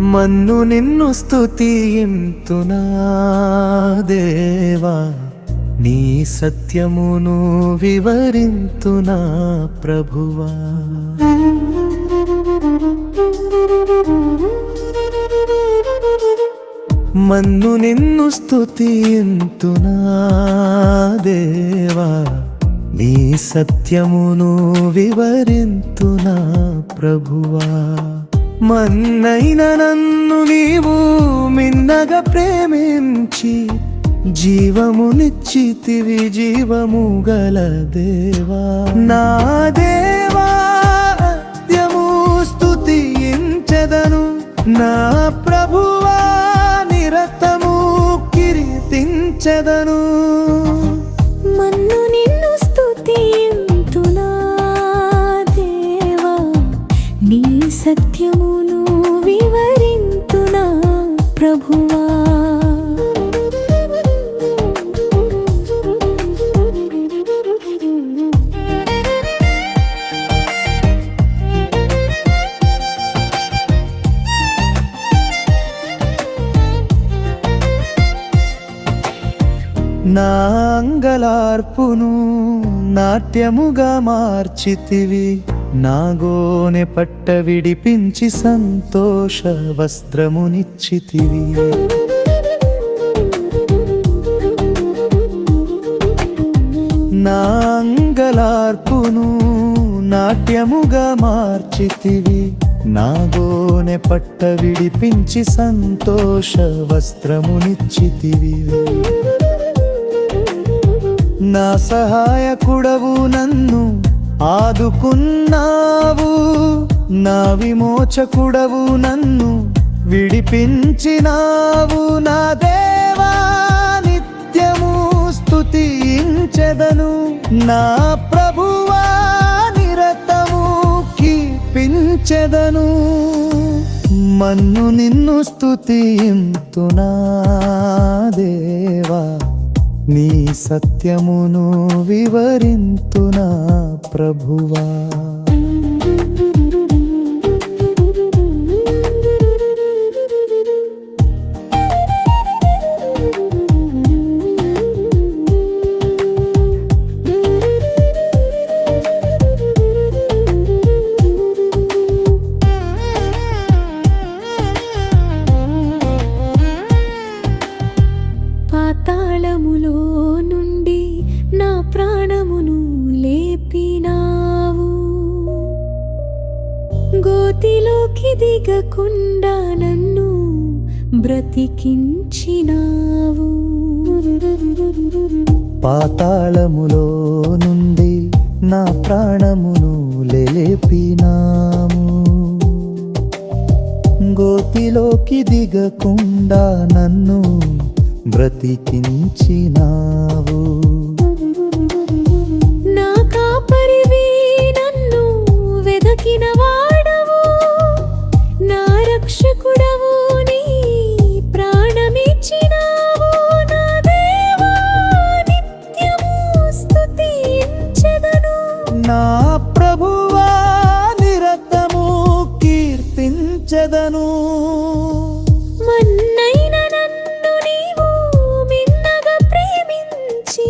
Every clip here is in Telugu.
మన్ను నిన్ను స్తుతింతునా దేవా? నీ సత్యమును వివరింతునా ప్రభువా? మన్ను నిన్ను స్తుతింతునా దేవా? నీ సత్యమును వివరింతునా ప్రభువా? మన్నైన నన్ను నీవు మిన్నగా ప్రేమించి జీవమునిచ్చితివి జీవము గల దేవా. నా దేవా నిత్యము స్తుతించెదను. నా ప్రభువా నిరతము కీర్తించదను సత్యమును వివరింతునా ప్రభువా? నా అంగలార్పును నాట్యముగా మార్చితివి. నాగోనె పట్ట విడిపించి సంతోష వస్త్రమునిచ్చితివి. నాంగలార్పును నాట్యముగా మార్చితివి. నాగోనె పట్ట విడిపించి సంతోష వస్త్రమునిచ్చితివి. నా సహాయకుడవు నన్ను ఆదుకున్నావు నా విమోచకుడవు నన్ను విడిపించినావు. నా దేవా నిత్యము స్తుతించెదను. నా ప్రభువా నిరతము కీర్పించెదను మన్ను నిన్ను స్తుతింతునా దేవా? నీ సత్యమును వివరింతునా ప్రభువా? గోతిలోకి దిగకుండా నన్ను బ్రతికించినావు. పాతాళములో నుండి నా ప్రాణమును లేపినాము. గోతిలోకి దిగకుండా నన్ను బ్రతికించినా మన్నైన నన్ను నీవు మిన్నగా ప్రేమించి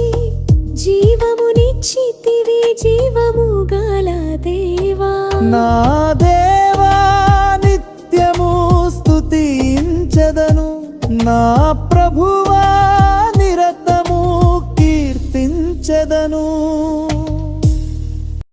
జీవమునిచ్చితివి జీవము గల దేవా. నా దేవా నిత్యము స్తుతించెదను. నా ప్రభువా నిరతము కీర్తించదను.